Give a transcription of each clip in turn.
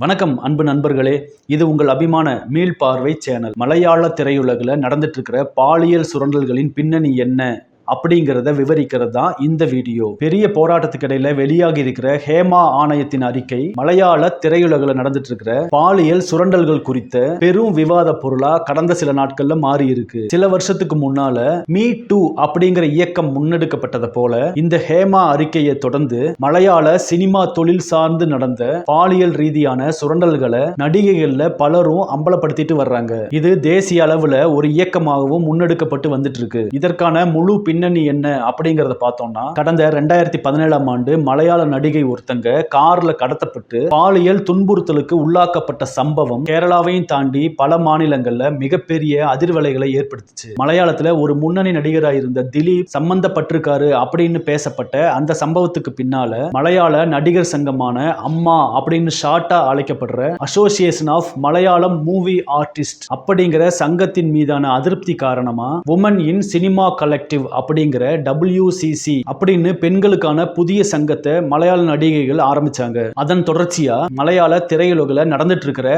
வணக்கம் அன்பு நண்பர்களே. இது உங்கள் அபிமான மீள்பார்வை சேனல். மலையாள திரையுலகில் நடந்துட்டு இருக்கிற பாலியல் சுரண்டல்களின் பின்னணி என்ன? அப்படிங்கிறத விவரிக்கிறது தான் இந்த வீடியோ. பெரிய போராட்டத்துக்கு இடையில வெளியாகி இருக்கிற ஹேமா ஆணையத்தின் அறிக்கை மலையாள திரையுலகில் நடந்துட்டு இருக்கிற பாலியல் சுரண்டல்கள் குறித்த பெரும் விவாத பொருளா கடந்த சில நாட்கள்ல மாறி இருக்கு சில வருஷத்துக்கு முன்னால மீ டூ அப்படிங்கிற இயக்கம் முன்னெடுக்கப்பட்டதை போல இந்த ஹேமா அறிக்கையை தொடர்ந்து மலையாள சினிமா தொழில் சார்ந்து நடந்த பாலியல் ரீதியான சுரண்டல்களை நடிகைகள்ல பலரும் அம்பலப்படுத்திட்டு வர்றாங்க. இது தேசிய அளவுல ஒரு இயக்கமாகவும் முன்னெடுக்கப்பட்டு வந்துட்டு இருக்கு இதற்கான முழு பின்னணி என்ன அப்படிங்கறத பார்த்தோம்னா கடந்த ரெண்டாயிரத்தி பதினேழாம் ஆண்டு மலையாள நடிகை ஒருத்தங்க கார்ல கடத்தப்பட்டு பாலியல் துன்புறுத்தலுக்கு உள்ளாக்கப்பட்ட சம்பவம் கேரளாவையும் தாண்டி பல மாநிலங்கள்ல மிகப்பெரிய அதிர்வலைகளை ஏற்படுத்துச்சு. மலையாளத்துல ஒரு முன்னணி நடிகராக இருந்த திலீப் சம்பந்தப்பட்டிருக்காரு அப்படின்னு பேசப்பட்ட அந்த சம்பவத்துக்கு பின்னால மலையாள நடிகர் சங்கமான அம்மா அப்படின்னு ஷார்ட்டா அழைக்கப்படுற association of Malayalam movie artist அப்படிங்கிற சங்கத்தின் மீதான அதிருப்தி காரணமா உமன் இன் சினிமா கலெக்டிவ் அப்படிங்கிற டபிள்யூசிசி அப்படின்னு பெண்களுக்கான புதிய சங்கத்தை மலையாள நடிகைகள் ஆரம்பிச்சாங்க. அதன் தொடர்ச்சியா மலையாள திரையுலகில் நடந்துட்டு இருக்கிற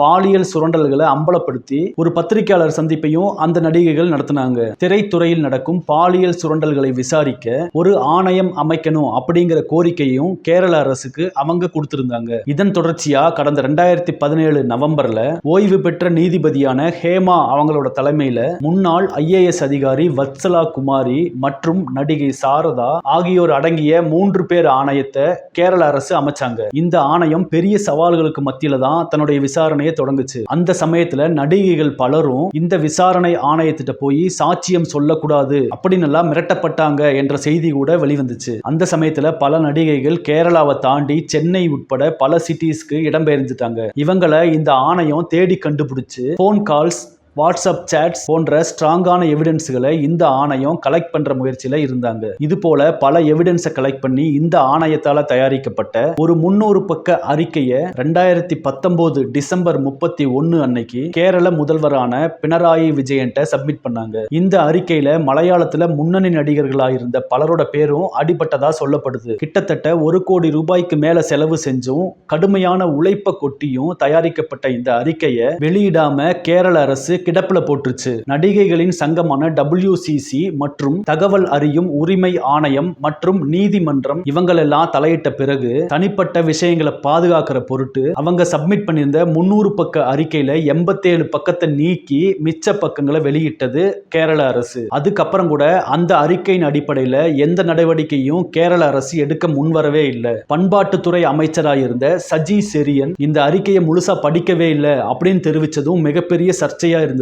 பாலியல் சுரண்டல்களை அம்பலப்படுத்தி ஒரு பத்திரிகையாளர் சந்திப்பையும் அந்த நடிகைகள் நடத்தினாங்க. திரைத்துறையில் நடக்கும் பாலியல் சுரண்டல்களை விசாரிக்க ஒரு ஆணையம் அமைக்கணும் அப்படிங்கிற கோரிக்கையும் கேரள அரசுக்கு அவங்க கொடுத்திருந்தாங்க. இதன் தொடர்ச்சியா கடந்த ரெண்டாயிரத்தி பதினேழு நவம்பர்ல ஓய்வு பெற்ற நீதிபதியான ஹேமா அவங்களோட தலைமையில முன்னாள் ஐஏஎஸ் அதிகாரி வத்சலா குமார் மற்றும் நடிகை சாரதா ஆகியோர் அடங்கிய மூன்று பேர் ஆணையத்தை கேரள அரசு அமைச்சாங்க. இந்த ஆணையம் பெரிய சவால்களுக்கு மத்தியில தான் தன்னுடைய விசாரணையை தொடங்குச்சு. அந்த சமயத்துல நடிகைகள் பலரும் இந்த விசாரணை ஆணையத்திட்ட போய் சாட்சியம் சொல்லக்கூடாது அப்படின்னு எல்லாம் மிரட்டப்பட்டாங்க என்ற செய்தி கூட வெளிவந்துச்சு. அந்த சமயத்துல பல நடிகைகள் கேரளாவை தாண்டி சென்னை உட்பட பல சிட்டிஸ்க்கு இடம்பெயர்ந்துட்டாங்க. இவங்களை இந்த ஆணையம் தேடி கண்டுபிடிச்சு போன் கால்ஸ் வாட்ஸ்அப் சேட்ஸ் போன்ற ஸ்ட்ராங்கான எவிடன்ஸ்களை இந்த ஆணையம் கலெக்ட் பண்ற முயற்சியில இருந்தாங்க. இது போல பல எவிடன்ஸை கலெக்ட் பண்ணி இந்த ஆணையத்தால தயாரிக்கப்பட்ட ஒரு முன்னூறு பக்க அறிக்கையை ரெண்டாயிரத்தி பத்தொன்பது டிசம்பர் முப்பத்தி ஒன்னு அன்னைக்கு கேரள முதல்வரான பினராயி விஜயன்ட்ட சப்மிட் பண்ணாங்க. இந்த அறிக்கையில மலையாளத்துல முன்னணி நடிகர்களா இருந்த பலரோட பேரும் அடிபட்டதா சொல்லப்படுது. கிட்டத்தட்ட ஒரு கோடி ரூபாய்க்கு மேல செலவு செஞ்சும் கடுமையான உழைப்ப கொட்டியும் தயாரிக்கப்பட்ட இந்த அறிக்கையை வெளியிடாம கேரள அரசு கிடப்புல போட்டுருச்சு நடிகைகளின் சங்கமான டபிள்யூசிசி மற்றும் தகவல் அறியும் உரிமை ஆணையம் மற்றும் நீதிமன்றம் இவங்களெல்லாம் தலையிட்ட பிறகு தனிப்பட்ட விஷயங்களை பாதுகாக்கிற பொருட்டு அவங்க சப்மிட் பண்ணியிருந்த முன்னூறு பக்க அறிக்கையில எண்பத்தேழு பக்கத்தை நீக்கி மிச்ச பக்கங்களை வெளியிட்டது கேரள அரசு. அதுக்கப்புறம் கூட அந்த அறிக்கையின் அடிப்படையில எந்த நடவடிக்கையும் கேரள அரசு எடுக்க முன்வரவே இல்லை. பண்பாட்டுத்துறை அமைச்சராக இருந்த சஜி செரியன் இந்த அறிக்கையை முழுசா படிக்கவே இல்லை அப்படின்னு தெரிவிச்சதும் மிகப்பெரிய சர்ச்சையா இருந்தது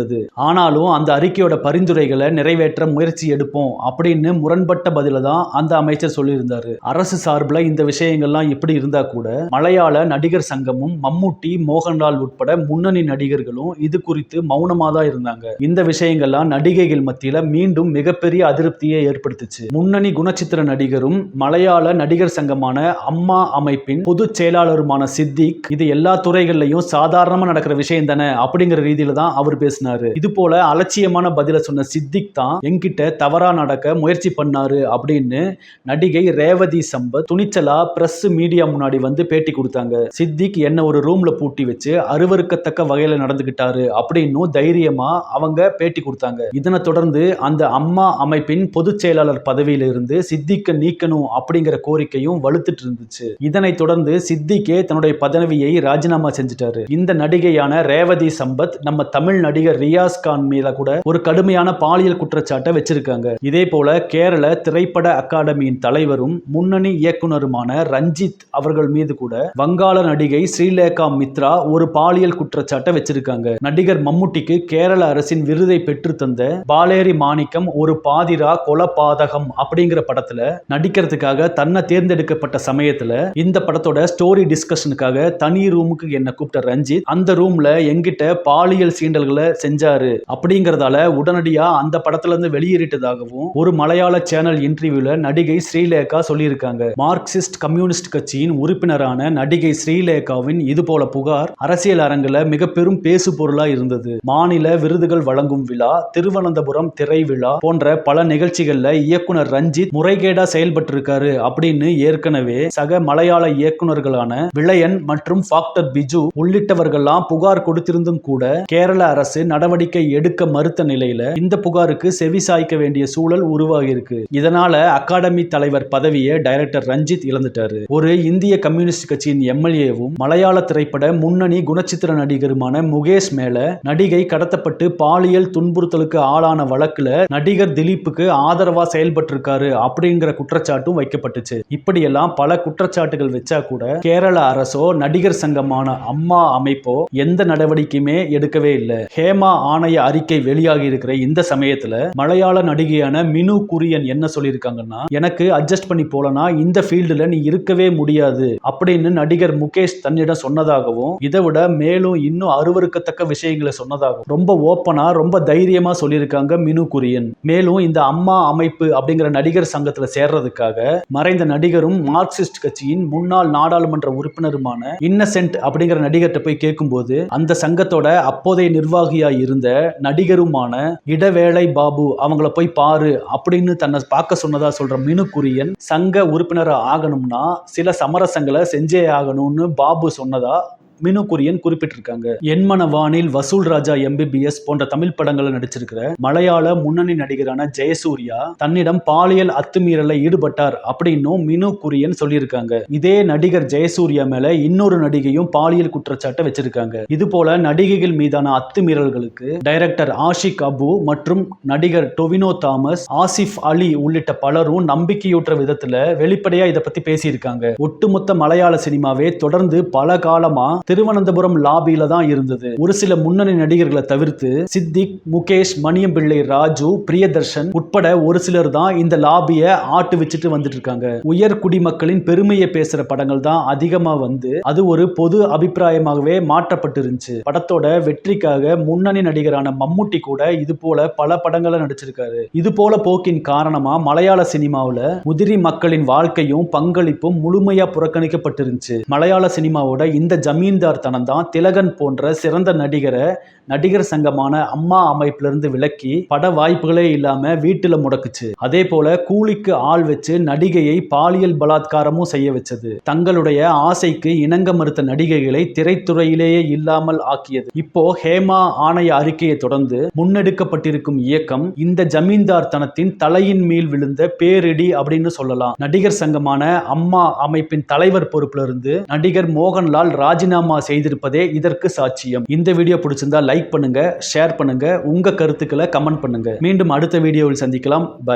ஆனாலும் அந்த அறிக்கையோட பரிந்துரைகளை நிறைவேற்ற முயற்சி எடுப்போம் அப்படின்னு முரண்பட்ட பதில தான் அந்த அமைச்சர் சொல்லியிருந்தாரு. அரசு சார்பில் இந்த விஷயங்கள்லாம் எப்படி இருந்தா கூட மலையாள நடிகர் சங்கமும் மம்முட்டி மோகன்லால் உட்பட முன்னணி நடிகர்களும் இது குறித்து மௌனமா தான் இருந்தாங்க. இந்த விஷயங்கள்லாம் நடிகைகள் மத்தியில மீண்டும் மிகப்பெரிய அதிருப்தியை ஏற்படுத்துச்சு. முன்னணி குணச்சித்திர நடிகரும் மலையாள நடிகர் சங்கமான அம்மா அமைப்பின் பொதுச் செயலாளருமான சித்திக் இது எல்லா துறைகள்லையும் சாதாரணமா நடக்கிற விஷயம் தானே அப்படிங்கிற ரீதியில தான் அவர் பேசினார். இது போல அலட்சியமான பதில சொன்ன சித்திக் தான் என்கிட்ட தவறா நடக்க முயற்சி பண்ணாரு அப்படின்னு நடிகை ரேவதி சம்பத் துணிச்சலா பிரஸ் மீடியா முன்னாடி வந்து பேட்டி கொடுத்தாங்க. சித்திக் என்ன ஒரு ரூம்ல பூட்டி வச்சு அருவருக்கத்தக்க வகையில நடந்துகிட்டாரு அப்படின்னு தைரியமா அவங்க பேட்டி கொடுத்தாங்க. இதனை தொடர்ந்து அந்த அம்மா அமைப்பின் பொதுச் செயலாளர் பதவியில இருந்து சித்திக்க நீக்கணும் அப்படிங்கிற கோரிக்கையும் வலுத்துட்டு இருந்துச்சு. இதனை தொடர்ந்து சித்திக்கே தன்னுடைய பதவியை ராஜினாமா செஞ்சுட்டாரு. இந்த நடிகையான ரேவதி சம்பத் நம்ம தமிழ் நடிகர் ரியாஸ் கான் மீத கூட ஒரு கடுமையான பாலியல் குற்றச்சாட்டை வச்சிருக்காங்க. இதே போல கேரள திரைப்பட அகாடமியின் தலைவரும் முன்னணி இயக்குனருமான ரஞ்சித் அவர்கள் மீது கூட வங்காள நடிகை ஸ்ரீலேகா மித்ரா ஒரு பாலியல் குற்றச்சாட்டை வச்சிருக்காங்க. நடிகர் மம்முட்டிக்கு கேரள அரசின் விருதை பெற்று தந்த பாலேரி மாணிக்கம் ஒரு பாதிரா கொலபாதகம் அப்படிங்கிற படத்துல நடிக்கிறதுக்காக தன்னை தேர்ந்தெடுக்கப்பட்ட சமயத்துல இந்த படத்தோட ஸ்டோரி டிஸ்கஷனுக்காக தனி ரூமுக்கு என்ன கூப்பிட்ட ரஞ்சித் அந்த ரூம்ல எங்கிட்ட பாலியல் சீண்டல்களை செஞ்சாரு. அப்படிங்கறதால உடனடியா அந்த படத்துல இருந்து வெளியேறிட்டதாகவும் ஒரு மலையாள சேனல் இன்டர்வியூல நடிகை ஸ்ரீலேகா சொல்லியிருக்காங்க. மார்க்சிஸ்ட் கம்யூனிஸ்ட் கட்சியின் உறுப்பினரான நடிகை ஸ்ரீலேகாவின் இது போல புகார் அரசியல் அரங்குல மிக பெரும் பேசு பொருளா இருந்தது. மாநில விருதுகள் வழங்கும் விழா திருவனந்தபுரம் திரை விழா போன்ற பல நிகழ்ச்சிகள்ல இயக்குனர் ரஞ்சித் முறைகேடா செயல்பட்டிருக்காரு அப்படின்னு ஏற்கனவே சக மலையாள இயக்குனர்களான விளையன் மற்றும் பாக்டர் பிஜு உள்ளிட்டவர்கள்லாம் புகார் கொடுத்திருந்தும் கூட கேரள அரசு நடவடிக்கை எடுக்க மறுத்த நிலையில இந்த புகாருக்கு செவி சாய்க்க வேண்டிய சூழல் உருவாகி இருக்கு இதனால அகாடமி தலைவர் பதவியை டைரக்டர் ரஞ்சித் இழந்துட்டாரு. ஒரு இந்திய கம்யூனிஸ்ட் கட்சியின் எம்எல்ஏவும் மலையாள திரைப்பட முன்னணி குணச்சித்திர நடிகருமான முகேஷ் மேல நடிகை கடத்தப்பட்டு பாலியல் துன்புறுத்தலுக்கு ஆளான வழக்குல நடிகர் திலீப்புக்கு ஆதரவா செயல்பட்டிருக்காரு அப்படிங்கிற குற்றச்சாட்டும் வைக்கப்பட்டுச்சு. இப்படியெல்லாம் பல குற்றச்சாட்டுகள் வச்சா கூட கேரள அரசோ நடிகர் சங்கமான அம்மா அமைப்போ எந்த நடவடிக்கையுமே எடுக்கவே இல்லை. ஹேமா ஆணைய அறிக்கை வெளியாகி இருக்கிற இந்த சமயத்துல மலையாள நடிகையான மினு குரியன் என்ன சொல்லியிருக்காங்கன்னா எனக்கு அட்ஜஸ்ட் பண்ணி போலனா இந்த ஃபீல்டுல நீ இருக்கவே முடியாது அப்படின்னு நடிகர் முகேஷ் தன்னிடம் சொன்னதாகவும் இதை விட மேலும் இன்னும் அருவருக்கத்தக்க விஷயங்களை சொன்னதாகவும் ரொம்ப ஓப்பனா ரொம்ப தைரியமா சொல்லியிருக்காங்க மினு குரியன். மேலும் இந்த அம்மா அமைப்பு அப்படிங்கிற நடிகர் சங்கத்துல சேர்றதுக்காக மறைந்த நடிகரும் மார்க்சிஸ்ட் கட்சியின் முன்னாள் நாடாளுமன்ற உறுப்பினருமான இன்னசென்ட் அப்படிங்கிற நடிகர்கிட்ட போய் கேட்கும்போது அந்த சங்கத்தோட அப்போதைய நிர்வாகியா இருந்த நடிகருமான இடவேளை பாபு அவங்கள போய் பாரு அப்படின்னு தன்னை பார்க்க சொன்னதா சொல்ற மினுக்குரியன் சங்க உறுப்பினராக ஆகணும்னா சில சமரசங்களை செஞ்சே ஆகணும்னு பாபு சொன்னதா மினு குரியன் குறிப்பிட்டிருக்காங்க. என்மன வானில் வசூல் ராஜா எம்பிபிஎஸ் போன்ற தமிழ் படங்களை நடிச்சிருக்கிற மலையாள முன்னணி நடிகரான ஜெயசூர்யா தன்னிடம் பாலியல் அத்துமீறல ஈடுபட்டார் அப்படின்னும் மினு குரியன் சொல்லியிருக்காங்க. இதே நடிகர் ஜெயசூர்யா மேல இன்னொரு நடிகையும் பாலியல் குற்றச்சாட்டை வச்சிருக்காங்க. இது போல நடிகைகள் மீதான அத்துமீறல்களுக்கு டைரக்டர் ஆஷிக் அபு மற்றும் நடிகர் டொவினோ தாமஸ் ஆசிஃப் அலி உள்ளிட்ட பலரும் நம்பிக்கையூற்ற விதத்துல வெளிப்படையா இதை பத்தி பேசியிருக்காங்க. ஒட்டுமொத்த மலையாள சினிமாவே தொடர்ந்து பல காலமா திருவனந்தபுரம் லாபியில தான் இருந்தது. ஒரு சில முன்னணி நடிகர்களை தவிர்த்து சித்திக் முகேஷ் மணியம்பிள்ளை ராஜு பிரியதர்ஷன் உட்பட ஒரு சிலர் தான் இந்த லாபிய ஆட்டு வச்சுட்டு வந்துட்டு இருக்காங்க. உயர் குடிமக்களின் பெருமையை பேசுற படங்கள் தான் அதிகமா வந்து அது ஒரு பொது அபிப்பிராயமாகவே மாற்றப்பட்டு இருந்துச்சு படத்தோட வெற்றிக்காக முன்னணி நடிகரான மம்முட்டி கூட இது போல பல படங்களை நடிச்சிருக்காரு. இது போல போக்கின் காரணமா மலையாள சினிமாவில முதிரி மக்களின் வாழ்க்கையும் பங்களிப்பும் முழுமையா புறக்கணிக்கப்பட்டிருந்துச்சு. மலையாள சினிமாவோட இந்த ஜமீன் ஜமீன்தார் தனம் தான் திலகன் போன்ற சிறந்த நடிகரை நடிகர் சங்கமான அம்மா அமைப்பிலிருந்து விலக்கி பட வாய்ப்புகளே இல்லாம வீட்டுல முடக்குச்சு. அதே போல கூலிக்கு ஆள் வச்சு நடிகையை பாலியல் பலாத்காரமும் செய்ய வச்சது. தங்களுடைய ஆசைக்கு இணங்க மறுத்த நடிகைகளை திரைத்துறையிலேயே இல்லாமல் ஆக்கியது. இப்போ ஹேமா ஆணைய அறிக்கையை தொடர்ந்து முன்னெடுக்கப்பட்டிருக்கும் இயக்கம் இந்த ஜமீன்தார் தனத்தின் தலையின் மீள் விழுந்த பேரிடி அப்படின்னு சொல்லலாம். நடிகர் சங்கமான அம்மா அமைப்பின் தலைவர் பொறுப்பிலிருந்து நடிகர் மோகன்லால் ராஜினாமா செய்திருப்பதே இதற்கு சாட்சியம். இந்த வீடியோ பிடிச்சிருந்தா லைக் பண்ணுங்க ஷேர் பண்ணுங்க உங்க கருத்துக்களை கமெண்ட் பண்ணுங்க. மீண்டும் அடுத்த வீடியோவில் சந்திக்கலாம். பை